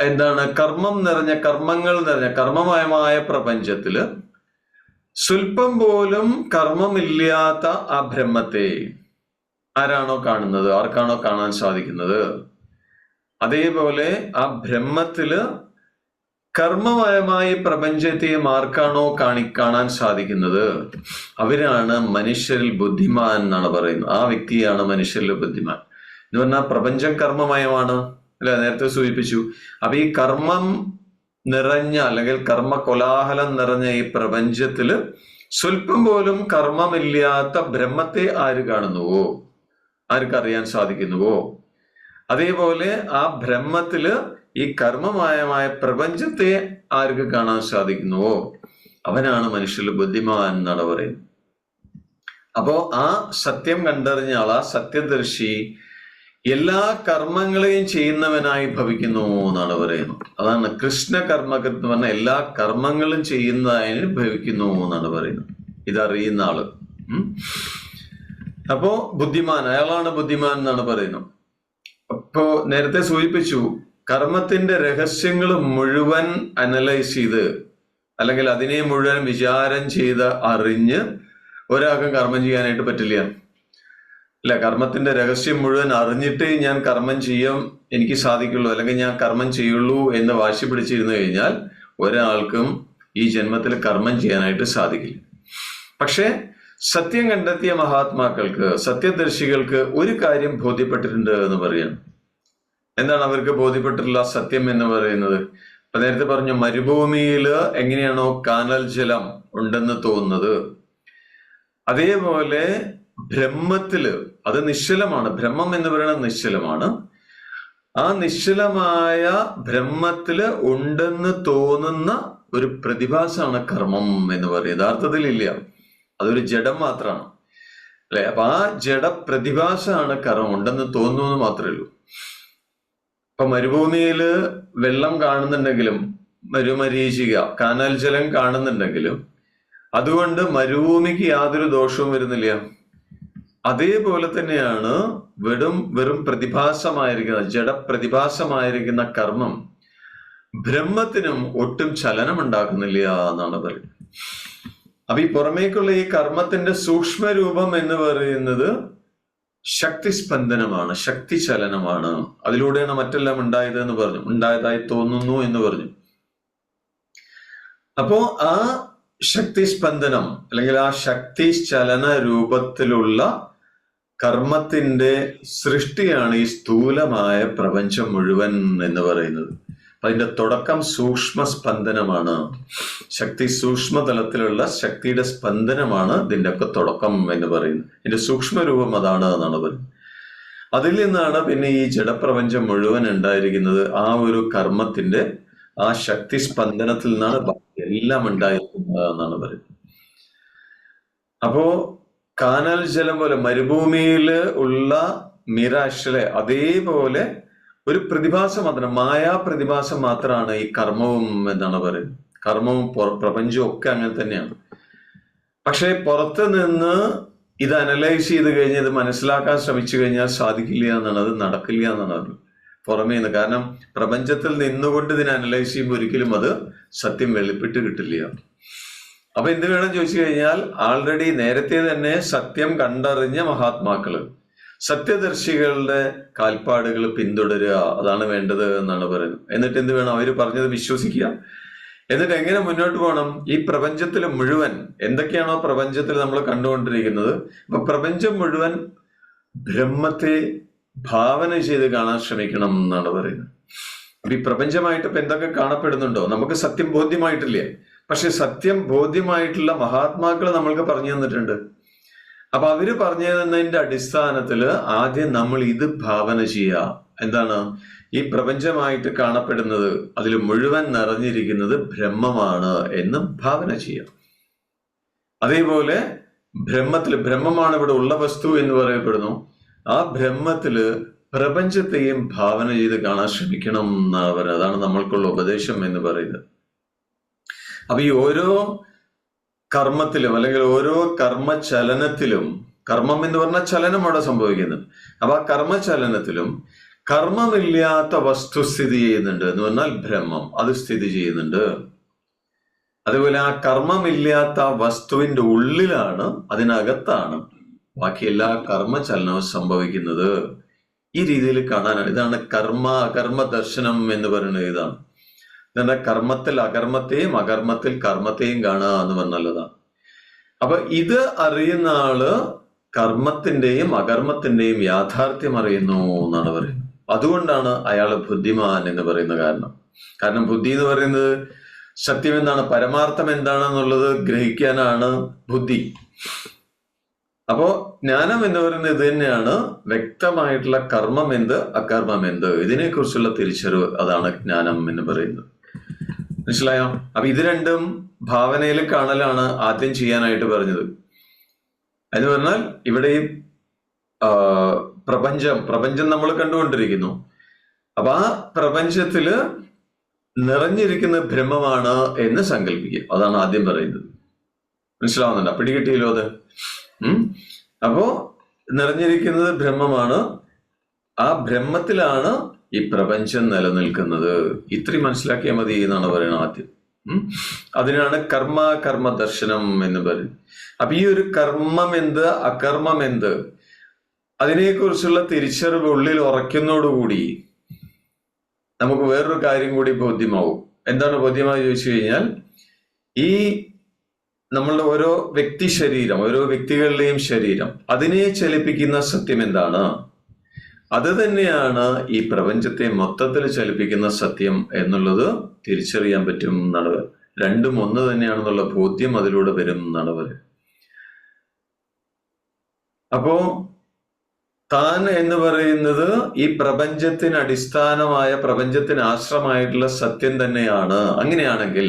എന്താണ്? കർമ്മം നിറഞ്ഞ കർമ്മങ്ങൾ നിറഞ്ഞ കർമ്മമയമായ പ്രപഞ്ചത്തിൽ സ്വൽപ്പം പോലും കർമ്മമില്ലാത്ത ആ ബ്രഹ്മത്തെ ആരാണോ കാണുന്നത്? ആർക്കാണോ കാണാൻ സാധിക്കുന്നത്? അതേപോലെ ആ ബ്രഹ്മത്തിൽ കർമ്മമയമായ പ്രപഞ്ചത്തെ ആർക്കാണോ കാണി കാണാൻ സാധിക്കുന്നത്? അവരാണ് മനുഷ്യരിൽ ബുദ്ധിമാൻ എന്നാണ് പറയുന്നത്. ആ വ്യക്തിയാണ് മനുഷ്യരിൽ ബുദ്ധിമാൻ. എന്ന് പറഞ്ഞാൽ പ്രപഞ്ചം കർമ്മമയമാണ്. അല്ലെ? നേരത്തെ സൂചിപ്പിച്ചു. അപ്പൊ ഈ കർമ്മം നിറഞ്ഞ അല്ലെങ്കിൽ കർമ്മ കൊലാഹലം നിറഞ്ഞ ഈ പ്രപഞ്ചത്തിൽ സ്വല്പം പോലും കർമ്മമില്ലാത്ത ബ്രഹ്മത്തെ ആര് കാണുന്നുവോ? ആർക്കറിയാൻ സാധിക്കുന്നുവോ? അതേപോലെ ആ ബ്രഹ്മത്തിൽ ഈ കർമ്മമായമായ പ്രപഞ്ചത്തെ ആർക്ക് കാണാൻ സാധിക്കുന്നുവോ? അവനാണ് മനുഷ്യരിൽ ബുദ്ധിമാൻ എന്നാണ് പറയുന്നത്. അപ്പോ ആ സത്യം കണ്ടറിഞ്ഞ ആ സത്യദർശി എല്ലാ കർമ്മങ്ങളെയും ചെയ്യുന്നവനായി ഭവിക്കുന്നു എന്നാണ് പറയുന്നത്. അതാണ് കൃഷ്ണ കർമ്മകൃത് എന്ന് പറഞ്ഞ എല്ലാ കർമ്മങ്ങളും ചെയ്യുന്നതിന് ഭവിക്കുന്നു എന്നാണ് പറയുന്നത്. ഇതറിയുന്ന ആൾ. അപ്പോ ബുദ്ധിമാൻ അയാളാണ് ബുദ്ധിമാൻ എന്നാണ് പറയുന്നത്. അപ്പോ നേരത്തെ സൂചിപ്പിച്ചു കർമ്മത്തിന്റെ രഹസ്യങ്ങൾ മുഴുവൻ അനലൈസ് ചെയ്ത് അല്ലെങ്കിൽ അതിനെ മുഴുവൻ വിചാരം ചെയ്ത് അറിഞ്ഞ് ഒരാൾക്കും കർമ്മം ചെയ്യാനായിട്ട് പറ്റില്ല. അല്ല കർമ്മത്തിന്റെ രഹസ്യം മുഴുവൻ അറിഞ്ഞിട്ട് ഞാൻ കർമ്മം ചെയ്യാൻ എനിക്ക് സാധിക്കുള്ളൂ. അല്ലെങ്കിൽ ഞാൻ കർമ്മം ചെയ്യുള്ളൂ എന്ന് വാശി പിടിച്ചിരുന്നു കഴിഞ്ഞാൽ ഒരാൾക്കും ഈ ജന്മത്തിൽ കർമ്മം ചെയ്യാനായിട്ട് സാധിക്കില്ല. പക്ഷേ സത്യം കണ്ടെത്തിയ മഹാത്മാക്കൾക്ക് സത്യദർശികൾക്ക് ഒരു കാര്യം ബോധ്യപ്പെട്ടിട്ടുണ്ട് എന്ന് പറയാം എന്താണ് അവർക്ക് ബോധ്യപ്പെട്ടിട്ടുള്ള സത്യം എന്ന് പറയുന്നത്? അപ്പൊ നേരത്തെ പറഞ്ഞു മരുഭൂമിയിൽ എങ്ങനെയാണോ കാനൽ ജലം ഉണ്ടെന്ന് തോന്നുന്നത്. അതേപോലെ ബ്രഹ്മത്തിൽ അത് നിശ്ചലമാണ്. ബ്രഹ്മം എന്ന് പറയുന്നത് നിശ്ചലമാണ്. ആ നിശ്ചലമായ ബ്രഹ്മത്തിൽ ഉണ്ടെന്ന് തോന്നുന്ന ഒരു പ്രതിഭാസമാണ് കർമ്മം എന്ന് പറയുന്നത്. യഥാർത്ഥത്തിൽ ഇല്ല അതൊരു ജഡം മാത്രമാണ്. അല്ലെ? അപ്പൊ ആ ജഡ പ്രതിഭാസമാണ് കർമ്മം. ഉണ്ടെന്ന് തോന്നുന്നു മാത്രമേ ഉള്ളൂ. ഇപ്പൊ മരുഭൂമിയിൽ വെള്ളം കാണുന്നുണ്ടെങ്കിലും മരുമരീചിക കാനൽ ജലം കാണുന്നുണ്ടെങ്കിലും അതുകൊണ്ട് മരുഭൂമിക്ക് യാതൊരു ദോഷവും വരുന്നില്ല. അതേപോലെ തന്നെയാണ് വെറും വെറും പ്രതിഭാസമായിരിക്കുന്ന ജഡപ്രതിഭാസമായിരിക്കുന്ന കർമ്മം ബ്രഹ്മത്തിനും ഒട്ടും ചലനം ഉണ്ടാക്കുന്നില്ല എന്നാണ് പറയുന്നത്. അപ്പൊ ഈ പുറമേക്കുള്ള ഈ കർമ്മത്തിന്റെ സൂക്ഷ്മ രൂപം എന്ന് പറയുന്നത് ശക്തി സ്പന്ദനമാണ് ശക്തി ചലനമാണ് അതിലൂടെയാണ് മറ്റെല്ലാം ഉണ്ടായത് എന്ന് പറഞ്ഞു ഉണ്ടായതായി തോന്നുന്നു എന്ന് പറഞ്ഞു. അപ്പോ ആ ശക്തി സ്പന്ദനം അല്ലെങ്കിൽ ആ ശക്തി ചലന രൂപത്തിലുള്ള കർമ്മത്തിന്റെ സൃഷ്ടിയാണ് ഈ സ്ഥൂലമായ പ്രപഞ്ചം മുഴുവൻ എന്ന് പറയുന്നത്. അതിന്റെ തുടക്കം സൂക്ഷ്മ സ്പന്ദനമാണ് ശക്തി സൂക്ഷ്മ തലത്തിലുള്ള ശക്തിയുടെ സ്പന്ദനമാണ് ഇതിന്റെ ഒക്കെ തുടക്കം എന്ന് പറയുന്നത്. ഇതിന്റെ സൂക്ഷ്മ രൂപം അതാണ് എന്നാണ് പറയുന്നത്. അതിൽ നിന്നാണ് പിന്നെ ഈ ജഡപ്രപഞ്ചം മുഴുവൻ ഉണ്ടായിരിക്കുന്നത്. ആ ഒരു കർമ്മത്തിന്റെ ആ ശക്തി സ്പന്ദനത്തിൽ നിന്നാണ് എല്ലാം ഉണ്ടായിരിക്കുന്നത് എന്നാണ് പറയുന്നത്. അപ്പോ കാനൽ ജലം പോലെ മരുഭൂമിയിൽ ഉള്ള നിരാശിലെ അതേപോലെ ഒരു പ്രതിഭാസം മാത്രം മായാ പ്രതിഭാസം മാത്രമാണ് ഈ കർമ്മവും എന്നാണ് പറയുന്നത്. കർമ്മവും പ്രപഞ്ചവും ഒക്കെ അങ്ങനെ തന്നെയാണ്. പക്ഷെ പുറത്ത് നിന്ന് ഇത് അനലൈസ് ചെയ്ത് കഴിഞ്ഞ് ഇത് മനസ്സിലാക്കാൻ ശ്രമിച്ചു കഴിഞ്ഞാൽ സാധിക്കില്ല എന്നാണ് അത് നടക്കില്ല എന്നാണ് പുറമേ നിന്ന്. കാരണം പ്രപഞ്ചത്തിൽ നിന്നുകൊണ്ട് ഇതിനെ അനലൈസ് ചെയ്യുമ്പോൾ ഒരിക്കലും അത് സത്യം വെളിപ്പെട്ട് കിട്ടില്ല. അപ്പൊ എന്ത് വേണം ചോദിച്ചു കഴിഞ്ഞാൽ ആൾറെഡി നേരത്തെ തന്നെ സത്യം കണ്ടറിഞ്ഞ മഹാത്മാക്കൾ. സത്യദർശികളുടെ കാൽപ്പാടുകൾ പിന്തുടരുക അതാണ് വേണ്ടത് എന്നാണ് പറയുന്നത്. എന്നിട്ട് എന്ത് വേണം? അവർ പറഞ്ഞത് വിശ്വസിക്കുക. എന്നിട്ട് എങ്ങനെ മുന്നോട്ട് പോകണം? ഈ പ്രപഞ്ചത്തിൽ മുഴുവൻ എന്തൊക്കെയാണോ പ്രപഞ്ചത്തിൽ നമ്മൾ കണ്ടുകൊണ്ടിരിക്കുന്നത്? അപ്പൊ പ്രപഞ്ചം മുഴുവൻ ബ്രഹ്മത്തെ ഭാവന ചെയ്ത് കാണാൻ ശ്രമിക്കണം എന്നാണ് പറയുന്നത്. അപ്പൊ ഈ പ്രപഞ്ചമായിട്ട് ഇപ്പൊ എന്തൊക്കെ കാണപ്പെടുന്നുണ്ടോ? നമുക്ക് സത്യം ബോധ്യമായിട്ടില്ല? പക്ഷെ സത്യം ബോധ്യമായിട്ടുള്ള മഹാത്മാക്കൾ നമ്മൾക്ക് പറഞ്ഞു തന്നിട്ടുണ്ട്. അപ്പൊ അവർ പറഞ്ഞു തന്നതിന്റെ അടിസ്ഥാനത്തിൽ ആദ്യം നമ്മൾ ഇത് ഭാവന ചെയ്യുക. എന്താണ്? ഈ പ്രപഞ്ചമായിട്ട് കാണപ്പെടുന്നത് അതിൽ മുഴുവൻ നിറഞ്ഞിരിക്കുന്നത് ബ്രഹ്മമാണ് എന്ന് ഭാവന ചെയ്യുക. അതേപോലെ ബ്രഹ്മത്തിൽ ബ്രഹ്മമാണ് ഇവിടെ ഉള്ള വസ്തു എന്ന് പറയപ്പെടുന്നു. ആ ബ്രഹ്മത്തിൽ പ്രപഞ്ചത്തെയും ഭാവന ചെയ്ത് കാണാൻ ശ്രമിക്കണം എന്നാണ് പറയുന്നത്. അതാണ് നമ്മൾക്കുള്ള ഉപദേശം എന്ന് പറയുന്നത്. അപ്പൊ ഈ ഓരോ കർമ്മത്തിലും അല്ലെങ്കിൽ ഓരോ കർമ്മചലനത്തിലും കർമ്മം എന്ന് പറഞ്ഞാൽ ചലനം അവിടെ സംഭവിക്കുന്നത് അപ്പൊ ആ കർമ്മചലനത്തിലും കർമ്മമില്ലാത്ത വസ്തു സ്ഥിതി ചെയ്യുന്നുണ്ട് എന്ന് പറഞ്ഞാൽ ബ്രഹ്മം അത് സ്ഥിതി ചെയ്യുന്നുണ്ട്. അതുപോലെ ആ കർമ്മമില്ലാത്ത വസ്തുവിന്റെ ഉള്ളിലാണ് അതിനകത്താണ് ബാക്കി എല്ലാ കർമ്മചലനവും സംഭവിക്കുന്നത്. ഈ രീതിയിൽ കാണാനാണ്. ഇതാണ് കർമ്മ കർമ്മ ദർശനം എന്ന് പറയുന്നത് ഇതാണ്. ഇതെന്താ കർമ്മത്തിൽ അകർമ്മത്തെയും അകർമ്മത്തിൽ കർമ്മത്തെയും കാണുക എന്ന് പറഞ്ഞതാണ് അപ്പൊ ഇത് അറിയുന്ന ആൾ കർമ്മത്തിന്റെയും അകർമ്മത്തിന്റെയും യാഥാർത്ഥ്യം അറിയുന്നു എന്നാണ് പറയുന്നത്. അതുകൊണ്ടാണ് അയാൾ ബുദ്ധിമാൻ എന്ന് പറയുന്ന കാരണം. കാരണം ബുദ്ധി എന്ന് പറയുന്നത് സത്യം എന്താണ് പരമാർത്ഥം എന്താണെന്നുള്ളത് ഗ്രഹിക്കാനാണ് ബുദ്ധി. അപ്പോ ജ്ഞാനം എന്ന് പറയുന്നത് ഇത് തന്നെയാണ് വ്യക്തമായിട്ടുള്ള കർമ്മം എന്ത് അകർമ്മം എന്ത്. ഇതിനെക്കുറിച്ചുള്ള തിരിച്ചറിവ് അതാണ് ജ്ഞാനം എന്ന് പറയുന്നത്. മനസ്സിലായോ? അപ്പൊ ഇത് രണ്ടും ഭാവനയിൽ കാണലാണ് ആദ്യം ചെയ്യാനായിട്ട് പറഞ്ഞത്. എന്ന് പറഞ്ഞാൽ ഇവിടെ ഈ പ്രപഞ്ചം പ്രപഞ്ചം നമ്മൾ കണ്ടുകൊണ്ടിരിക്കുന്നു. അപ്പൊ ആ പ്രപഞ്ചത്തിൽ നിറഞ്ഞിരിക്കുന്ന ഭ്രമമാണ് എന്ന് സങ്കല്പിക്കുക അതാണ് ആദ്യം പറയുന്നത്. മനസ്സിലാവുന്നുണ്ടോ? പിടികിട്ടിയല്ലോ അത്. അപ്പോ നിറഞ്ഞിരിക്കുന്നത് ബ്രഹ്മമാണ്. ആ ബ്രഹ്മത്തിലാണ് ഈ പ്രപഞ്ചം നിലനിൽക്കുന്നത് ഇത്രയും മനസ്സിലാക്കിയാൽ മതി എന്നാണ് പറയുന്നത് ആദ്യം. അതിനാണ് കർമ്മ കർമ്മ ദർശനം എന്ന് പറയുന്നത്. അപ്പൊ ഈ ഒരു കർമ്മം എന്ത് അകർമ്മം എന്ത്? അതിനെക്കുറിച്ചുള്ള തിരിച്ചറിവ് ഉള്ളിൽ ഉറയ്ക്കുന്നതോടുകൂടി നമുക്ക് വേറൊരു കാര്യം കൂടി ബോധ്യമാവും. എന്താണ് ബോധ്യമായി ചോദിച്ചു കഴിഞ്ഞാൽ ഈ നമ്മളുടെ ഓരോ വ്യക്തി ശരീരം ഓരോ വ്യക്തികളുടെയും ശരീരം അതിനെ ചലിപ്പിക്കുന്ന സത്യം എന്താണ്? അത് തന്നെയാണ് ഈ പ്രപഞ്ചത്തെ മൊത്തത്തിൽ ചലിപ്പിക്കുന്ന സത്യം എന്നുള്ളത് തിരിച്ചറിയാൻ പറ്റും എന്നാണ് രണ്ടും ഒന്ന് തന്നെയാണെന്നുള്ള ബോധ്യം അതിലൂടെ വരും എന്നാണ് പറയുന്നത് അപ്പോ താൻ എന്ന് പറയുന്നത് ഈ പ്രപഞ്ചത്തിന് അടിസ്ഥാനമായ പ്രപഞ്ചത്തിന് ആശ്രമായിട്ടുള്ള സത്യം തന്നെയാണ്. അങ്ങനെയാണെങ്കിൽ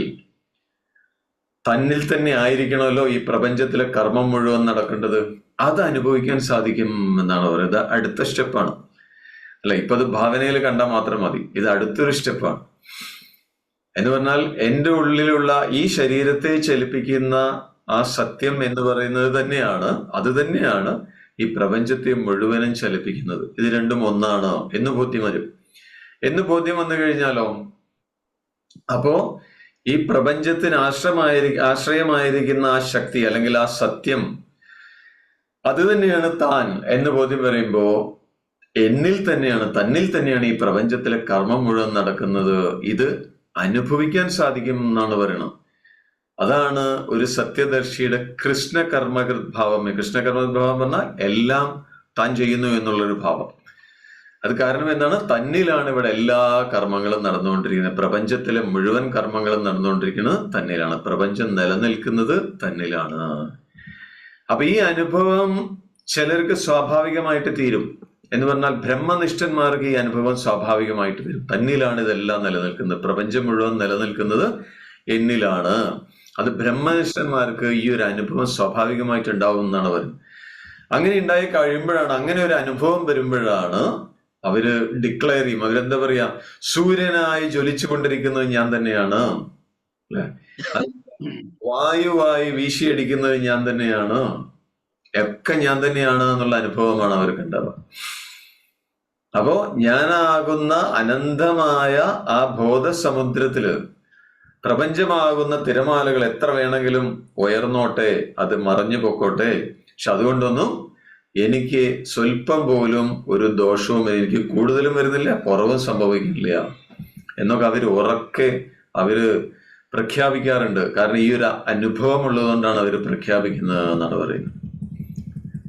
തന്നിൽ തന്നെ ആയിരിക്കണമല്ലോ ഈ പ്രപഞ്ചത്തിലെ കർമ്മം മുഴുവൻ നടക്കേണ്ടത്. അത് അനുഭവിക്കാൻ സാധിക്കും എന്നാണ് പറയുന്നത്. അടുത്ത സ്റ്റെപ്പാണ്. അല്ല ഇപ്പൊ അത് ഭാവനയിൽ കണ്ടാൽ മാത്രം മതി. ഇത് അടുത്തൊരു സ്റ്റെപ്പാണ് എന്ന് പറഞ്ഞാൽ എന്റെ ഉള്ളിലുള്ള ഈ ശരീരത്തെ ചലിപ്പിക്കുന്ന ആ സത്യം എന്ന് പറയുന്നത് തന്നെയാണ് അത് തന്നെയാണ് ഈ പ്രപഞ്ചത്തെ മുഴുവനും ചലിപ്പിക്കുന്നത്. ഇത് രണ്ടും ഒന്നാണ് എന്ന് ബോധ്യം വരും. എന്ന് ബോധ്യം വന്നു കഴിഞ്ഞാലോ? അപ്പോ ഈ പ്രപഞ്ചത്തിന് ആശ്രമായിരി ആശ്രയമായിരിക്കുന്ന ആ ശക്തി അല്ലെങ്കിൽ ആ സത്യം അത് തന്നെയാണ് താൻ എന്ന് ബോധ്യം പറയുമ്പോ എന്നിൽ തന്നെയാണ് തന്നിൽ തന്നെയാണ് ഈ പ്രപഞ്ചത്തിലെ കർമ്മം മുഴുവൻ നടക്കുന്നത്. ഇത് അനുഭവിക്കാൻ സാധിക്കും എന്നാണ് പറയുന്നത് അതാണ് ഒരു സത്യദർശിയുടെ കൃഷ്ണകർമ്മകൃത് ഭാവം ഭാവം പറഞ്ഞാൽ എല്ലാം താൻ ചെയ്യുന്നു എന്നുള്ളൊരു ഭാവം. അത് കാരണം എന്താണ്? തന്നിലാണ് ഇവിടെ എല്ലാ കർമ്മങ്ങളും നടന്നുകൊണ്ടിരിക്കുന്നത്. പ്രപഞ്ചത്തിലെ മുഴുവൻ കർമ്മങ്ങളും നടന്നുകൊണ്ടിരിക്കുന്നത് തന്നിലാണ്. പ്രപഞ്ചം നിലനിൽക്കുന്നത് തന്നിലാണ്. അപ്പൊ ഈ അനുഭവം ചിലർക്ക് സ്വാഭാവികമായിട്ട് തീരും. എന്ന് പറഞ്ഞാൽ ബ്രഹ്മനിഷ്ഠന്മാർക്ക് ഈ അനുഭവം സ്വാഭാവികമായിട്ട് വരും. തന്നിലാണ് ഇതെല്ലാം നിലനിൽക്കുന്നത്. പ്രപഞ്ചം മുഴുവൻ നിലനിൽക്കുന്നത് എന്നിലാണ്. അത് ബ്രഹ്മനിഷ്ഠന്മാർക്ക് ഈ ഒരു അനുഭവം സ്വാഭാവികമായിട്ട് ഉണ്ടാവും എന്നാണ് അവർ അങ്ങനെ ഉണ്ടായി കഴിയുമ്പോഴാണ് അങ്ങനെ ഒരു അനുഭവം വരുമ്പോഴാണ് അവർ ഡിക്ലെയർ ചെയ്യും. അവരെന്താ പറയാ? സൂര്യനായി ജ്വലിച്ചു കൊണ്ടിരിക്കുന്നത് ഞാൻ തന്നെയാണ്. വായുവായി വീശിയടിക്കുന്നത് ഞാൻ തന്നെയാണ്. ഒക്കെ ഞാൻ തന്നെയാണ് എന്നുള്ള അനുഭവമാണ് അവർക്ക് ഉണ്ടാവുക. അപ്പോ ഞാനാകുന്ന അനന്തമായ ആ ബോധസമുദ്രത്തിൽ പ്രപഞ്ചമാകുന്ന തിരമാലകൾ എത്ര വേണമെങ്കിലും ഉയർന്നോട്ടെ അത് മറഞ്ഞു പൊക്കോട്ടെ. പക്ഷെ അതുകൊണ്ടൊന്നും എനിക്ക് സ്വല്പം പോലും ഒരു ദോഷവും എനിക്ക് കൂടുതലും വരുന്നില്ല കുറവും സംഭവിക്കില്ല എന്നൊക്കെ അവർ ഉറക്കെ അവർ പ്രഖ്യാപിക്കാറുണ്ട്. കാരണം ഈ ഒരു അനുഭവം ഉള്ളതുകൊണ്ടാണ് അവർ പ്രഖ്യാപിക്കുന്നത് എന്നാണ് പറയുന്നത്.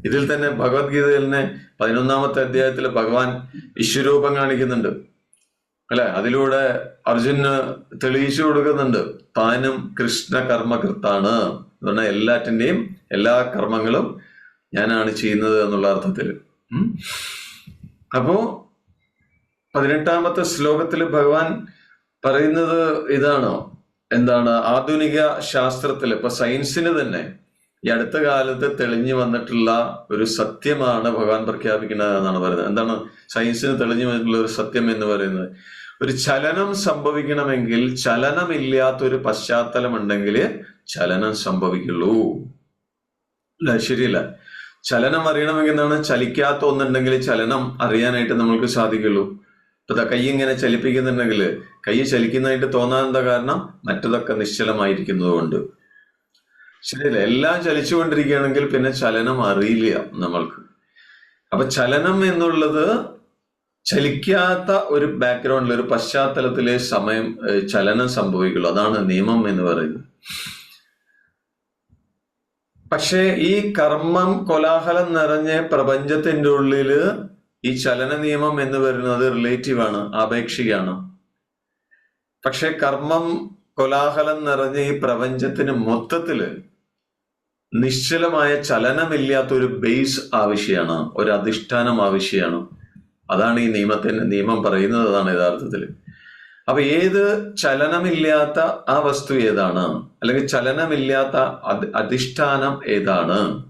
ഇതിൽ തന്നെ ഭഗവത്ഗീതയിൽ തന്നെ പതിനൊന്നാമത്തെ അധ്യായത്തിൽ ഭഗവാൻ വിശ്വരൂപം കാണിക്കുന്നുണ്ട്. അല്ലെ? അതിലൂടെ അർജുന് തെളിയിച്ചു കൊടുക്കുന്നുണ്ട്. താനും കൃഷ്ണ കർമ്മകൃത്താണ് എന്ന് പറഞ്ഞാൽ എല്ലാറ്റിന്റെയും എല്ലാ കർമ്മങ്ങളും ഞാനാണ് ചെയ്യുന്നത് എന്നുള്ള അർത്ഥത്തിൽ. അപ്പോ പതിനെട്ടാമത്തെ ശ്ലോകത്തിൽ ഭഗവാൻ പറയുന്നത് ഇതാണ്? എന്താണ്? ആധുനിക ശാസ്ത്രത്തിൽ ഇപ്പൊ സയൻസിന് തന്നെ ഈ അടുത്ത കാലത്ത് തെളിഞ്ഞു വന്നിട്ടുള്ള ഒരു സത്യമാണ് ഭഗവാൻ പ്രഖ്യാപിക്കുന്നത് എന്നാണ് പറയുന്നത്. എന്താണ്? സയൻസിന് തെളിഞ്ഞു വന്നിട്ടുള്ള ഒരു സത്യം എന്ന് പറയുന്നത്. ഒരു ചലനം സംഭവിക്കണമെങ്കിൽ ചലനമില്ലാത്ത ഒരു പശ്ചാത്തലം ഉണ്ടെങ്കിൽ ചലനം സംഭവിക്കുള്ളൂ. അല്ല? ശരിയല്ല? ചലനം അറിയണമെങ്കിൽ എന്താണ്? ചലിക്കാത്ത ഒന്നുണ്ടെങ്കിൽ ചലനം അറിയാനായിട്ട് നമ്മൾക്ക് സാധിക്കുള്ളൂ. ഇപ്പൊ കൈ ഇങ്ങനെ ചലിപ്പിക്കുന്നുണ്ടെങ്കിൽ കൈ ചലിക്കുന്നതായിട്ട് തോന്നാൻ എന്താ കാരണം? മറ്റതൊക്കെ നിശ്ചലമായിരിക്കുന്നത് കൊണ്ട് ശരിയല്ല? എല്ലാം ചലിച്ചുകൊണ്ടിരിക്കുകയാണെങ്കിൽ പിന്നെ ചലനം അറിയില്ല നമ്മൾക്ക്. അപ്പൊ ചലനം എന്നുള്ളത് ചലിക്കാത്ത ഒരു ബാക്ക്ഗ്രൗണ്ടിൽ ഒരു പശ്ചാത്തലത്തിലെ സമയം ചലനം സംഭവിക്കുള്ളൂ. അതാണ് നിയമം എന്ന് പറയുന്നത്. പക്ഷേ ഈ കർമ്മം കോലാഹലം നിറഞ്ഞ പ്രപഞ്ചത്തിന്റെ ഉള്ളിൽ ഈ ചലന നിയമം എന്ന് പറയുന്നത് റിലേറ്റീവ് ആണ് ആപേക്ഷികമാണ് പക്ഷെ കർമ്മം കോലാഹലം നിറഞ്ഞ ഈ പ്രപഞ്ചത്തിന് മൊത്തത്തിൽ നിശ്ചലമായ ചലനമില്ലാത്ത ഒരു ബേസ് ആവശ്യമാണ് ഒരു അധിഷ്ഠാനം ആവശ്യമാണ് അതാണ് ഈ നിയമത്തിന് നിയമം പറയുന്നത് അതാണ് യഥാർത്ഥത്തിൽ. അപ്പൊ ഏത് ചലനമില്ലാത്ത ആ വസ്തു ഏതാണ്? അല്ലെങ്കിൽ ചലനമില്ലാത്ത അധി- അധിഷ്ഠാനം ഏതാണ്?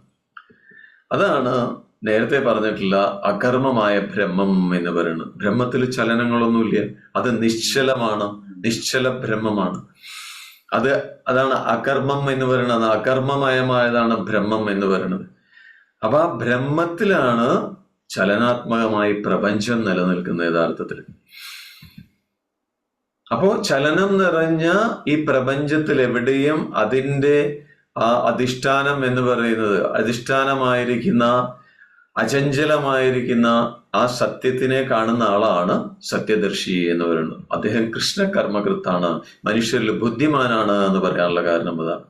അതാണ് നേരത്തെ പറഞ്ഞിട്ടുള്ള അകർമ്മമായ ബ്രഹ്മം എന്ന് പറയുന്നത്. ബ്രഹ്മത്തിൽ ചലനങ്ങളൊന്നുമില്ല. അത് നിശ്ചലമാണ് നിശ്ചല ബ്രഹ്മമാണ്. അത് അതാണ് അകർമ്മം എന്ന് പറയുന്നത്. അകർമ്മമയമായതാണ് ബ്രഹ്മം എന്ന് പറയുന്നത്. അപ്പൊ ആ ബ്രഹ്മത്തിലാണ് ചലനാത്മകമായി പ്രപഞ്ചം നിലനിൽക്കുന്നത് യഥാർത്ഥത്തിൽ. അപ്പോ ചലനം നിറഞ്ഞ ഈ പ്രപഞ്ചത്തിൽ എവിടെയും അതിന്റെ ആ അധിഷ്ഠാനം എന്ന് പറയുന്നത് അധിഷ്ഠാനമായിരിക്കുന്ന അചഞ്ചലമായിരിക്കുന്ന ആ സത്യത്തിനെ കാണുന്ന ആളാണ് സത്യദർശി എന്ന് പറയുന്നത്. അദ്ദേഹം കൃഷ്ണകർമ്മകൃത്താണ്. മനുഷ്യരിൽ ബുദ്ധിമാനാണ് എന്ന് പറയാനുള്ള കാരണം അതാണ്.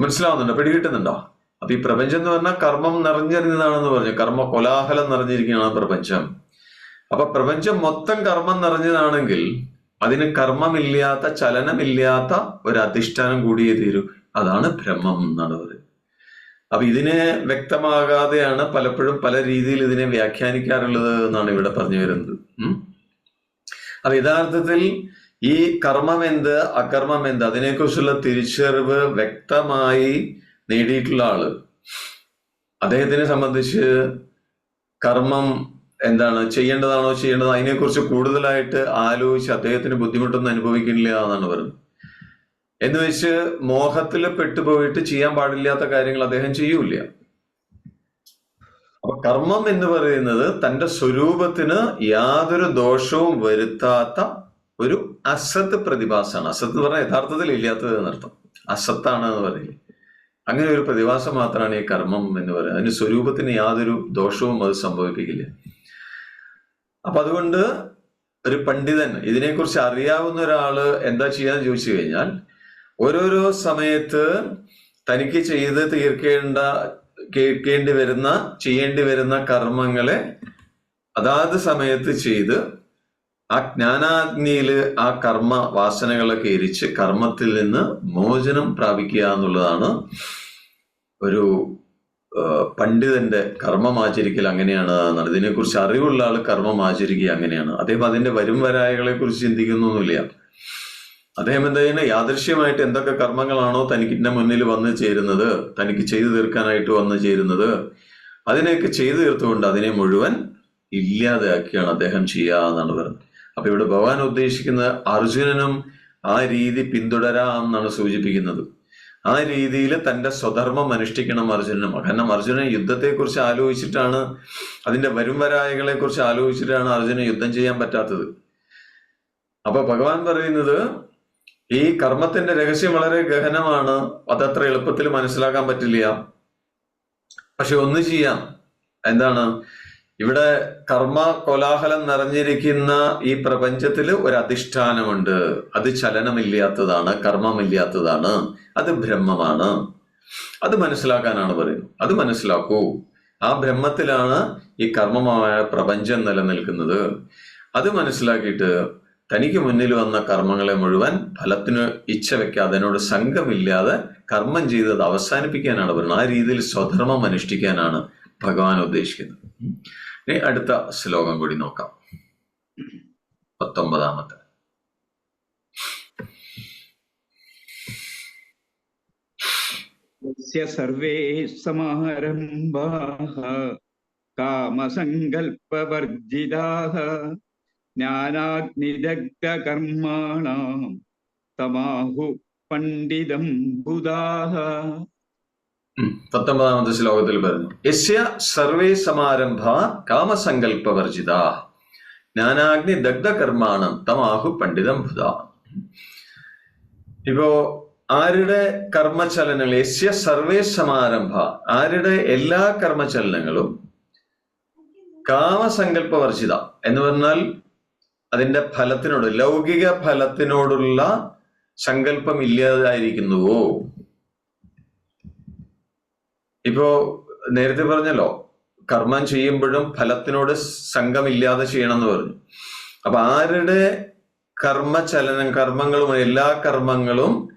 മനസ്സിലാവുന്നുണ്ടോ? പിടികിട്ടുന്നുണ്ടോ? അപ്പൊ ഈ പ്രപഞ്ചം എന്ന് പറഞ്ഞാൽ കർമ്മം നിറഞ്ഞിരുന്നതാണെന്ന് പറഞ്ഞു. കർമ്മ കൊലാഹലം നിറഞ്ഞിരിക്കുകയാണ് പ്രപഞ്ചം. അപ്പൊ പ്രപഞ്ചം മൊത്തം കർമ്മം നിറഞ്ഞതാണെങ്കിൽ അതിന് കർമ്മമില്ലാത്ത ചലനമില്ലാത്ത ഒരു അധിഷ്ഠാനം കൂടിയേ തീരൂ. അതാണ് ബ്രഹ്മം എന്നാണ് പറയുന്നത്. അപ്പൊ ഇതിനെ വ്യക്തമാകാതെയാണ് പലപ്പോഴും പല രീതിയിൽ ഇതിനെ വ്യാഖ്യാനിക്കാറുള്ളത് എന്നാണ് ഇവിടെ പറഞ്ഞു വരുന്നത്. അപ്പൊ യഥാർത്ഥത്തിൽ ഈ കർമ്മം എന്ത് അകർമ്മം എന്ത് അതിനെക്കുറിച്ചുള്ള തിരിച്ചറിവ് വ്യക്തമായി നേടിയിട്ടുള്ള ആൾ. അദ്ദേഹത്തിനെ സംബന്ധിച്ച് കർമ്മം എന്താണ് ചെയ്യേണ്ടതാണോ ചെയ്യേണ്ടത് അതിനെക്കുറിച്ച് കൂടുതലായിട്ട് ആലോചിച്ച് അദ്ദേഹത്തിന് ബുദ്ധിമുട്ടൊന്നും അനുഭവിക്കുന്നില്ല എന്നാണ് പറയുന്നത്. എന്ന് വെച്ച് മോഹത്തിൽ പെട്ടുപോയിട്ട് ചെയ്യാൻ പാടില്ലാത്ത കാര്യങ്ങൾ അദ്ദേഹം ചെയ്യൂല അപ്പൊ കർമ്മം എന്ന് പറയുന്നത് തന്റെ സ്വരൂപത്തിന് യാതൊരു ദോഷവും വരുത്താത്ത ഒരു അസത്ത് പ്രതിഭാസമാണ്. അസത്ത് എന്ന് പറഞ്ഞാൽ യഥാർത്ഥത്തിൽ ഇല്ലാത്തത് എന്നർത്ഥം അസത്താണ് എന്ന് പറയില്ലേ. അങ്ങനെ ഒരു പ്രതിഭാസം മാത്രമാണ് ഈ കർമ്മം എന്ന് പറയുന്നത്. അതിന് സ്വരൂപത്തിന് യാതൊരു ദോഷവും അത് സംഭവിപ്പിക്കില്ല. അപ്പൊ അതുകൊണ്ട് ഒരു പണ്ഡിതൻ ഇതിനെക്കുറിച്ച് അറിയാവുന്ന ഒരാൾ എന്താ ചെയ്യാന്ന് ചോദിച്ചു കഴിഞ്ഞാൽ ഓരോരോ സമയത്ത് തനിക്ക് ചെയ്ത് തീർക്കേണ്ട കേൾക്കേണ്ടി വരുന്ന ചെയ്യേണ്ടി വരുന്ന കർമ്മങ്ങളെ അതാത് സമയത്ത് ചെയ്ത് ആ ജ്ഞാനാഗ്നിയിൽ ആ കർമ്മ വാസനകളൊക്കെ എരിച്ച് കർമ്മത്തിൽ നിന്ന് മോചനം പ്രാപിക്കുക എന്നുള്ളതാണ് ഒരു പണ്ഡിതന്റെ കർമ്മം ആചരിക്കൽ അങ്ങനെയാണ് എന്നാണ്. ഇതിനെക്കുറിച്ച് അറിവുള്ള ആൾ കർമ്മം ആചരിക്കുക അങ്ങനെയാണ്. അദ്ദേഹം അതിന്റെ വരും വരായകളെ കുറിച്ച് ചിന്തിക്കുന്നൊന്നുമില്ല. അദ്ദേഹം എന്താ ചെയ്യുന്നത് യാദൃശ്യമായിട്ട് എന്തൊക്കെ കർമ്മങ്ങളാണോ തനിക്ക് ഇന്ന മുന്നിൽ വന്നു ചേരുന്നത് തനിക്ക് ചെയ്തു തീർക്കാനായിട്ട് വന്നു ചേരുന്നത് അതിനെയൊക്കെ ചെയ്തു തീർത്തുകൊണ്ട് അതിനെ മുഴുവൻ ഇല്ലാതെയാക്കിയാണ് അദ്ദേഹം ചെയ്യുക എന്നാണ് പറയുന്നത് അപ്പൊ ഇവിടെ ഭഗവാൻ ഉദ്ദേശിക്കുന്ന അർജുനനും ആ രീതി പിന്തുടരാം എന്നാണ് സൂചിപ്പിക്കുന്നത്. ആ രീതിയിൽ തന്റെ സ്വധർമ്മം അനുഷ്ഠിക്കണം അർജുനനും. കാരണം അർജുനൻ യുദ്ധത്തെക്കുറിച്ച് ആലോചിച്ചിട്ടാണ് അതിന്റെ വരും വരായകളെ കുറിച്ച് ആലോചിച്ചിട്ടാണ് അർജുനൻ യുദ്ധം ചെയ്യാൻ പറ്റാത്തത്. അപ്പൊ ഭഗവാൻ പറയുന്നത് ഈ കർമ്മത്തിന്റെ രഹസ്യം വളരെ ഗഹനമാണ്. അതത്ര എളുപ്പത്തിൽ മനസ്സിലാക്കാൻ പറ്റില്ല. പക്ഷെ ഒന്ന് ചെയ്യാം. എന്താണ്? ഇവിടെ കർമ്മ കോലാഹലം നിറഞ്ഞിരിക്കുന്ന ഈ പ്രപഞ്ചത്തിൽ ഒരു അധിഷ്ഠാനമുണ്ട്. അത് ചലനമില്ലാത്തതാണ് കർമ്മമില്ലാത്തതാണ് അത് ബ്രഹ്മമാണ്. അത് മനസ്സിലാക്കാനാണ് പറയുന്നത്. അത് മനസ്സിലാക്കൂ. ആ ബ്രഹ്മത്തിലാണ് ഈ കർമ്മമായ പ്രപഞ്ചം നിലനിൽക്കുന്നത്. അത് മനസ്സിലാക്കിയിട്ട് തനിക്ക് മുന്നിൽ വന്ന കർമ്മങ്ങളെ മുഴുവൻ ഫലത്തിന് ഇച്ഛ വെക്കാതെ അതിനോട് സംഘമില്ലാതെ കർമ്മം ചെയ്തത് അവസാനിപ്പിക്കാനാണ് പറയുന്നത് ആ രീതിയിൽ സ്വധർമ്മം അനുഷ്ഠിക്കാനാണ് ഭഗവാൻ ഉദ്ദേശിക്കുന്നത്. ഇനി അടുത്ത ശ്ലോകം കൂടി നോക്കാം. പത്തൊമ്പതാമത്തെ. സർവേ സമാരംഭാ കാമസങ്കൽപ്പവർജിതാ ज्ञानाग्निदग्धकर्माणां तमाहु പണ്ഡിതം ബുധാഹ ഉം. പത്തൊമ്പതാമത്തെ ശ്ലോകത്തിൽ പറഞ്ഞു യസ്യ സർവേ സമാരംഭ കാമസങ്കല്പവർജിത ജ്ഞാനാഗ്നി ദഗ്ധ കർമാണം തമാഹു പണ്ഡിതം ഭുത ഇപ്പോ ആരുടെ കർമ്മചലനങ്ങൾ യസ്യ സർവേ സമാരംഭ ആരുടെ എല്ലാ കർമ്മചലനങ്ങളും കാമസങ്കല്പവർജിത എന്ന് പറഞ്ഞാൽ അതിന്റെ ഫലത്തിനോട് ലൗകിക ഫലത്തിനോടുള്ള സങ്കല്പം ഇല്ലാതായിരിക്കുന്നുവോ? ഇപ്പോ നേരത്തെ പറഞ്ഞല്ലോ കർമ്മം ചെയ്യുമ്പോഴും ഫലത്തിനോട് സംഘമില്ലാതെ ചെയ്യണം എന്ന് പറഞ്ഞു. അപ്പൊ ആരുടെ കർമ്മചലനം കർമ്മങ്ങളും എല്ലാ കർമ്മങ്ങളും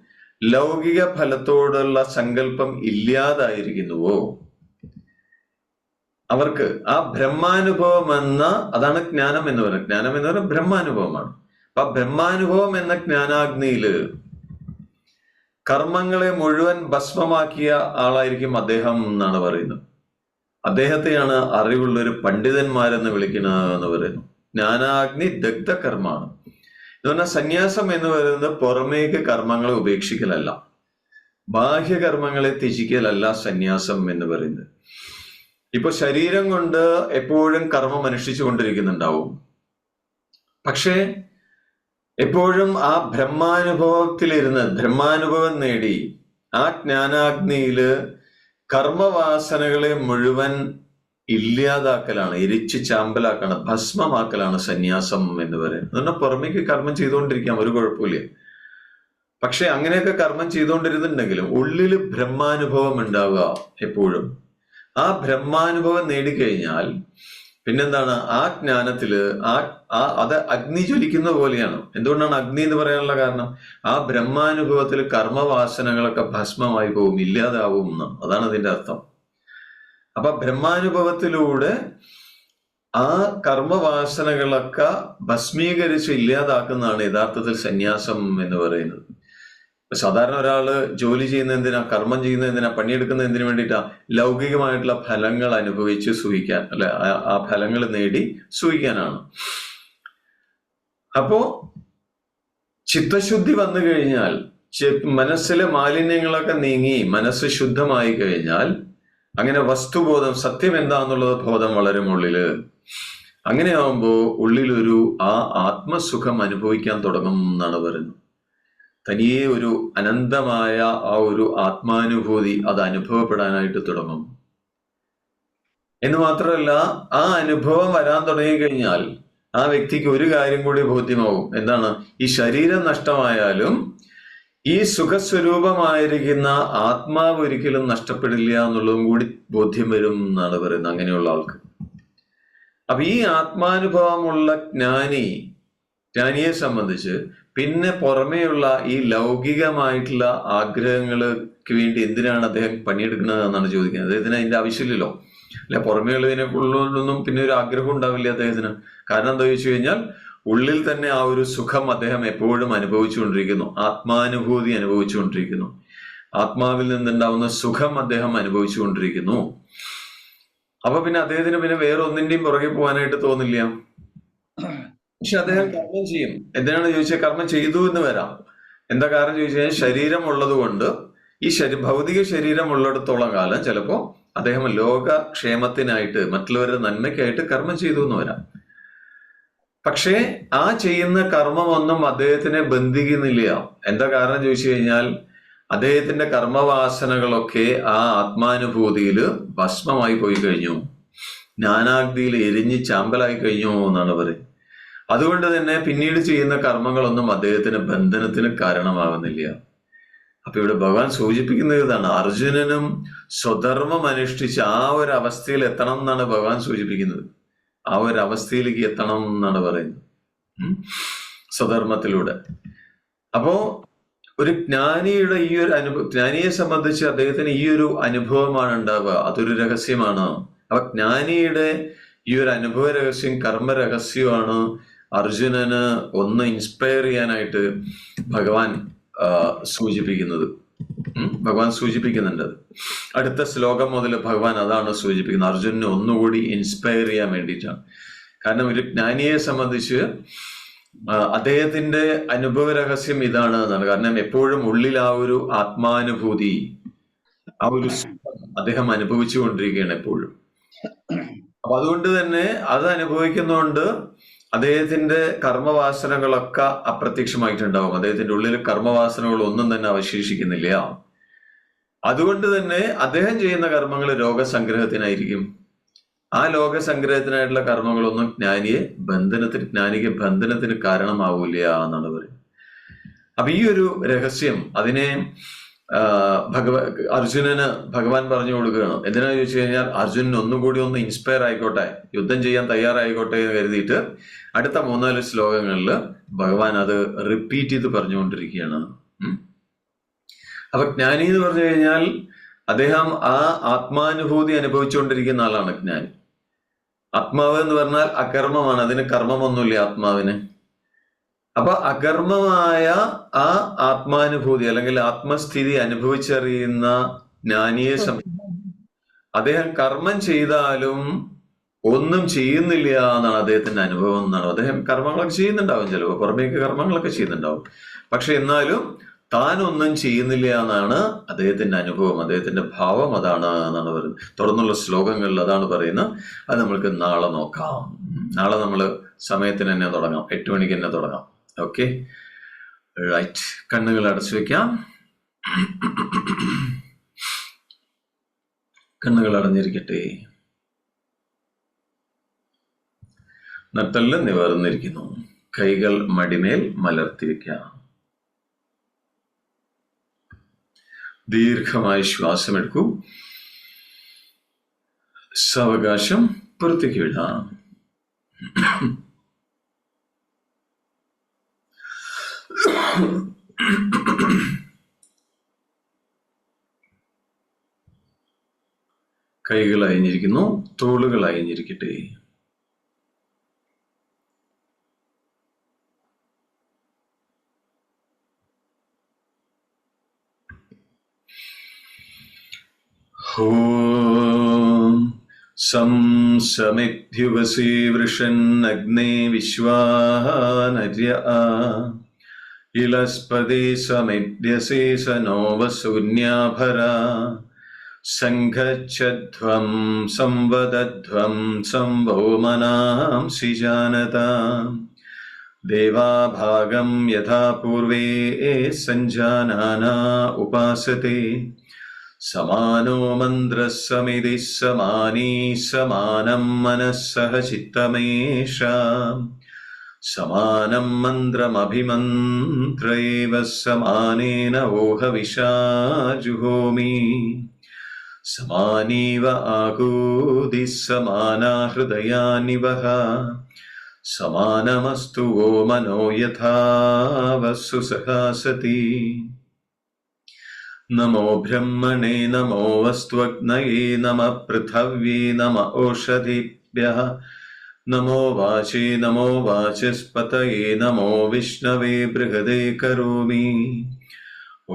ലൗകിക ഫലത്തോടുള്ള സങ്കല്പം ഇല്ലാതായിരിക്കുന്നുവോ? അവർക്ക് ആ ബ്രഹ്മാനുഭവം എന്ന അതാണ് ജ്ഞാനം എന്ന് പറയുന്നത്. ജ്ഞാനം എന്ന് പറയുന്നത് ബ്രഹ്മാനുഭവമാണ്. അപ്പൊ ബ്രഹ്മാനുഭവം എന്ന ജ്ഞാനാഗ്നിയിൽ കർമ്മങ്ങളെ മുഴുവൻ ഭസ്മമാക്കിയ ആളായിരിക്കും അദ്ദേഹം എന്നാണ് പറയുന്നത്. അദ്ദേഹത്തെയാണ് അറിവുള്ള ഒരു പണ്ഡിതന്മാരെന്ന് വിളിക്കുന്നത് എന്ന് പറയുന്നു. ജ്ഞാനാഗ്നി ദഗ്ധ കർമ്മമാണ് എന്ന് പറഞ്ഞാൽ സന്യാസം എന്ന് പറയുന്നത് പുറമേക്ക് കർമ്മങ്ങളെ ഉപേക്ഷിക്കലല്ല. ബാഹ്യകർമ്മങ്ങളെ ത്യജിക്കലല്ല സന്യാസം എന്ന് പറയുന്നത്. ഇപ്പൊ ശരീരം കൊണ്ട് എപ്പോഴും കർമ്മം അനുഷ്ഠിച്ചു കൊണ്ടിരിക്കുന്നുണ്ടാവും. പക്ഷേ എപ്പോഴും ആ ബ്രഹ്മാനുഭവത്തിലിരുന്ന് ബ്രഹ്മാനുഭവം നേടി ആ ജ്ഞാനാഗ്നിയിൽ കർമ്മവാസനകളെ മുഴുവൻ ഇല്ലാതാക്കലാണ് എരിച്ച് ചാമ്പലാക്കാണ് ഭസ്മമാക്കലാണ് സന്യാസം എന്ന് പറയുന്നത്. എന്നാൽ പുറമേക്ക് കർമ്മം ചെയ്തുകൊണ്ടിരിക്കാം ഒരു കുഴപ്പമില്ല പക്ഷെ അങ്ങനെയൊക്കെ കർമ്മം ചെയ്തുകൊണ്ടിരുന്നുണ്ടെങ്കിലും ഉള്ളിൽ ബ്രഹ്മാനുഭവം ഉണ്ടാവുക എപ്പോഴും. ആ ബ്രഹ്മാനുഭവം നേടിക്കഴിഞ്ഞാൽ പിന്നെന്താണ്? ആ ജ്ഞാനത്തിൽ ആ ആ അത് അഗ്നി ജ്വലിക്കുന്ന പോലെയാണ്. എന്തുകൊണ്ടാണ് അഗ്നി എന്ന് പറയാനുള്ള കാരണം? ആ ബ്രഹ്മാനുഭവത്തിൽ കർമ്മവാസനകളൊക്കെ ഭസ്മമായി പോകും ഇല്ലാതാവും എന്നാണ് അതാണ് അതിന്റെ അർത്ഥം. അപ്പൊ ബ്രഹ്മാനുഭവത്തിലൂടെ ആ കർമ്മവാസനകളൊക്കെ ഭസ്മീകരിച്ച് ഇല്ലാതാക്കുന്നതാണ് യഥാർത്ഥത്തിൽ സന്യാസം എന്ന് പറയുന്നത്. സാധാരണ ഒരാൾ ജോലി ചെയ്യുന്ന എന്തിനാ കർമ്മം ചെയ്യുന്ന എന്തിനാ പണിയെടുക്കുന്ന എന്തിനു വേണ്ടിയിട്ടാ ലൗകികമായിട്ടുള്ള ഫലങ്ങൾ അനുഭവിച്ച് സൂഹിക്കാൻ അല്ലെ? ആ- ഫലങ്ങൾ നേടി സൂഹിക്കാനാണ് അപ്പോ ചിത്തശുദ്ധി വന്നു കഴിഞ്ഞാൽ മനസ്സിലെ മാലിന്യങ്ങളൊക്കെ നീങ്ങി മനസ്സ് ശുദ്ധമായി കഴിഞ്ഞാൽ അങ്ങനെ വസ്തുബോധം സത്യം എന്താന്നുള്ളത് ബോധം വളരും ഉള്ളിൽ അങ്ങനെയാവുമ്പോ ഉള്ളിലൊരു ആ ആത്മസുഖം അനുഭവിക്കാൻ തുടങ്ങും എന്നാണ് പറയുന്നത്. തനിയെ ഒരു അനന്തമായ ആ ഒരു ആത്മാനുഭൂതി അത് അനുഭവപ്പെടാനായിട്ട് തുടങ്ങും. എന്ന് മാത്രമല്ല ആ അനുഭവം വരാൻ തുടങ്ങിക്കഴിഞ്ഞാൽ ആ വ്യക്തിക്ക് ഒരു കാര്യം കൂടി ബോധ്യമാവും എന്താണ്? ഈ ശരീരം നഷ്ടമായാലും ഈ സുഖസ്വരൂപമായിരിക്കുന്ന ആത്മാവ് ഒരിക്കലും നഷ്ടപ്പെടില്ല എന്നുള്ളതും കൂടി ബോധ്യം വരും എന്നാണ് പറയുന്നത് അങ്ങനെയുള്ള ആൾക്ക്. അപ്പൊ ഈ ആത്മാനുഭവമുള്ള ജ്ഞാനി ജ്ഞാനിയെ സംബന്ധിച്ച് പിന്നെ പുറമേയുള്ള ഈ ലൗകികമായിട്ടുള്ള ആഗ്രഹങ്ങൾക്ക് വേണ്ടി എന്തിനാണ് അദ്ദേഹം പണിയെടുക്കുന്നത് എന്നാണ് ചോദിക്കുന്നത്. അദ്ദേഹത്തിന് അതിന്റെ ആവശ്യമില്ലല്ലോ. അല്ല പുറമേയുള്ളതിനെ ഉള്ളതൊന്നും പിന്നെ ഒരു ആഗ്രഹം ഉണ്ടാവില്ല അദ്ദേഹത്തിന്. കാരണം എന്താ ചോദിച്ചു കഴിഞ്ഞാൽ ഉള്ളിൽ തന്നെ ആ ഒരു സുഖം അദ്ദേഹം എപ്പോഴും അനുഭവിച്ചുകൊണ്ടിരിക്കുന്നു. ആത്മാനുഭൂതി അനുഭവിച്ചുകൊണ്ടിരിക്കുന്നു. ആത്മാവിൽ നിന്നുണ്ടാവുന്ന സുഖം അദ്ദേഹം അനുഭവിച്ചുകൊണ്ടിരിക്കുന്നു. അപ്പൊ പിന്നെ അദ്ദേഹത്തിന് പിന്നെ വേറെ ഒന്നിന്റെയും പുറകെ പോകാനായിട്ട് തോന്നില്ല. പക്ഷെ അദ്ദേഹം കർമ്മം ചെയ്യും. എന്തിനാണ് ചോദിച്ചാൽ കർമ്മം ചെയ്തു എന്ന് വരാം. എന്താ കാരണം ചോദിച്ചു? കഴിഞ്ഞാൽ ശരീരം ഉള്ളത് കൊണ്ട് ഈ ശരി ഭൗതിക ശരീരം ഉള്ളിടത്തോളം കാലം ചിലപ്പോ അദ്ദേഹം ലോകക്ഷേമത്തിനായിട്ട് മറ്റുള്ളവരുടെ നന്മയ്ക്കായിട്ട് കർമ്മം ചെയ്തു എന്ന് വരാം. പക്ഷേ ആ ചെയ്യുന്ന കർമ്മമൊന്നും അദ്ദേഹത്തിനെ ബന്ധിക്കുന്നില്ല. എന്താ കാരണം ചോദിച്ചു കഴിഞ്ഞാൽ അദ്ദേഹത്തിന്റെ കർമ്മവാസനകളൊക്കെ ആ ആത്മാനുഭൂതിയിൽ ഭസ്മമായി പോയി കഴിഞ്ഞു. ജ്ഞാനാഗ്നിയിൽ എരിഞ്ഞ് ചാമ്പലായി കഴിഞ്ഞു എന്നാണ് പറയുന്നത്. അതുകൊണ്ട് തന്നെ പിന്നീട് ചെയ്യുന്ന കർമ്മങ്ങളൊന്നും അദ്ദേഹത്തിന് ബന്ധനത്തിന് കാരണമാകുന്നില്ല. അപ്പൊ ഇവിടെ ഭഗവാൻ സൂചിപ്പിക്കുന്നത് ഇതാണ് അർജുനനും സ്വധർമ്മം അനുഷ്ഠിച്ച് ആ ഒരു അവസ്ഥയിൽ എത്തണം എന്നാണ് ഭഗവാൻ സൂചിപ്പിക്കുന്നത്. ആ ഒരു അവസ്ഥയിലേക്ക് എത്തണം എന്നാണ് പറയുന്നത്. സ്വധർമ്മത്തിലൂടെ. അപ്പോ ഒരു ജ്ഞാനിയുടെ ഈ ഒരു അനുഭവം ജ്ഞാനിയെ സംബന്ധിച്ച് അദ്ദേഹത്തിന് ഈ ഒരു അനുഭവമാണ് ഉണ്ടാവുക. അതൊരു രഹസ്യമാണ്. അപ്പൊ ജ്ഞാനിയുടെ ഈ ഒരു അനുഭവ രഹസ്യം കർമ്മ രഹസ്യമാണ് അർജുനന് ഒന്ന് ഇൻസ്പയർ ചെയ്യാനായിട്ട് ഭഗവാൻ സൂചിപ്പിക്കുന്നത്? ഭഗവാൻ സൂചിപ്പിക്കുന്നുണ്ട്. അടുത്ത ശ്ലോകം മുതൽ ഭഗവാൻ അതാണ് സൂചിപ്പിക്കുന്നത് അർജുനന് ഒന്നുകൂടി ഇൻസ്പയർ ചെയ്യാൻ വേണ്ടിയിട്ടാണ് കാരണം ഒരു ജ്ഞാനിയെ സംബന്ധിച്ച് അദ്ദേഹത്തിന്റെ അനുഭവ രഹസ്യം ഇതാണ് എന്നാണ് കാരണം എപ്പോഴും ഉള്ളിൽ ആ ഒരു ആത്മാനുഭൂതി ആ ഒരു അദ്ദേഹം അനുഭവിച്ചുകൊണ്ടിരിക്കുകയാണ് എപ്പോഴും അപ്പൊ അതുകൊണ്ട് തന്നെ അത് അനുഭവിക്കുന്നതുകൊണ്ട് അദ്ദേഹത്തിന്റെ കർമ്മവാസനകളൊക്കെ അപ്രത്യക്ഷമായിട്ടുണ്ടാവും. അദ്ദേഹത്തിന്റെ ഉള്ളിൽ കർമ്മവാസനകൾ ഒന്നും തന്നെ അവശേഷിക്കുന്നില്ല. അതുകൊണ്ട് തന്നെ അദ്ദേഹം ചെയ്യുന്ന കർമ്മങ്ങൾ രോഗസംഗ്രഹത്തിനായിരിക്കും. ആ ലോകസംഗ്രഹത്തിനായിട്ടുള്ള കർമ്മങ്ങളൊന്നും ജ്ഞാനിയെ ബന്ധനത്തിന് ജ്ഞാനിക്ക് ബന്ധനത്തിന് കാരണമാവൂല എന്നാണ് പറയുന്നത്. അപ്പൊ ഈ ഒരു രഹസ്യം അതിനെ ഭഗവ അർജുനന് ഭഗവാൻ പറഞ്ഞു കൊടുക്കുകയാണ്. എന്തിനാ ചോദിച്ചു കഴിഞ്ഞാൽ അർജുനൻ ഒന്നും കൂടി ഒന്ന് ഇൻസ്പയർ ആയിക്കോട്ടെ യുദ്ധം ചെയ്യാൻ തയ്യാറായിക്കോട്ടെ എന്ന് കരുതിയിട്ട് അടുത്ത മൂന്നാൽ ശ്ലോകങ്ങളിൽ ഭഗവാൻ അത് റിപ്പീറ്റ് ചെയ്ത് പറഞ്ഞുകൊണ്ടിരിക്കുകയാണ്. അപ്പൊ ജ്ഞാനി എന്ന് പറഞ്ഞു കഴിഞ്ഞാൽ അദ്ദേഹം ആ ആത്മാനുഭൂതി അനുഭവിച്ചുകൊണ്ടിരിക്കുന്ന ആളാണ് ജ്ഞാനി. ആത്മാവ് എന്ന് പറഞ്ഞാൽ അകർമ്മമാണ് അതിന് കർമ്മമൊന്നുമില്ല ആത്മാവിന്. അപ്പൊ അകർമ്മമായ ആ ആത്മാനുഭൂതി അല്ലെങ്കിൽ ആത്മസ്ഥിതി അനുഭവിച്ചറിയുന്ന ജ്ഞാനിയെ സംബന്ധിച്ച് അദ്ദേഹം കർമ്മം ചെയ്താലും ഒന്നും ചെയ്യുന്നില്ല എന്നാണ് അദ്ദേഹത്തിന്റെ അനുഭവം എന്നാണ്. അദ്ദേഹം കർമ്മങ്ങളൊക്കെ ചെയ്യുന്നുണ്ടാവും ചിലപ്പോൾ പുറമേക്ക് കർമ്മങ്ങളൊക്കെ ചെയ്യുന്നുണ്ടാവും. പക്ഷെ എന്നാലും താൻ ഒന്നും ചെയ്യുന്നില്ല എന്നാണ് അദ്ദേഹത്തിന്റെ അനുഭവം. അദ്ദേഹത്തിന്റെ ഭാവം അതാണ് എന്നാണ് പറയുന്നത്. തുടർന്നുള്ള ശ്ലോകങ്ങളിൽ അതാണ് പറയുന്നത്. അത് നമ്മൾക്ക് നാളെ നോക്കാം. നാളെ നമ്മൾ സമയത്തിന് തന്നെ തുടങ്ങാം. എട്ട് മണിക്ക് തന്നെ തുടങ്ങാം. ഓക്കെ റൈറ്റ് കണ്ണുകൾ അടച്ചു വെക്കാം. കണ്ണുകൾ അടഞ്ഞിരിക്കട്ടെ. നട്ടൽ നിവർന്നിരിക്കുന്നു. കൈകൾ മടിമേൽ മലർത്തിവെക്കാം ദീർഘമായി ശ്വാസമെടുക്കൂ. സാവകാശം പുറത്തേക്ക് വിടാം. കൈകൾ അയഞ്ഞിരിക്കുന്നു തോളുകൾ അയഞ്ഞിരിക്കട്ടെ. വൃഷന്നഗ്നേ വിശ്വാനര്യ ഇലസ്പതി സമിദ്യസി സനോ വസൂന്യാഭര സംഘച്ഛധ്വം സംവദധ്വം സംഭോമനാംസി ജാനത ദേവാഭാഗം യഥാ പൂർവേ സഞ്ജാനാന ഉപാസത്തെ. സമാനോ മന്ത്രസമിതി സമാനീ സമാനം മനസ്സഹ ചിത്തമേഷാം. സമാനം മന്ത്രമഭിമന്ത്രൈവ സമാനേന ഓഹവിഷാജുഹോമി സമാനീവ ആകൂതി സമാനാ ഹൃദയാനിവഹ സമാനമസ്തു ഓ മനോ യഥാവസ്സു സഹാസതി. നമോ ബ്രഹ്മണേ നമോ വസ്ത്വഗ്നയേ നമ പൃഥവ്യേ നമ ഓഷധിഭ്യഃ. നമോ വാചേ നമോ വാചസ്പതയേ നമോ വിഷ്ണവേ ബൃഹദേ കരോമി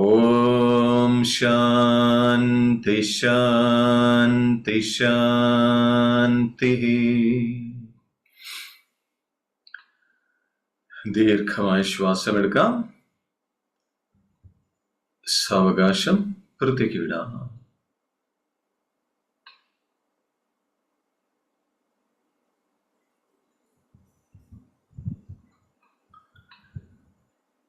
ഓം ശാന്തി ശാന്തി ശാന്തി ദീർഘമായ ശ്വാസമെടുക്കാം സാവകാശം പുറത്തേക്ക്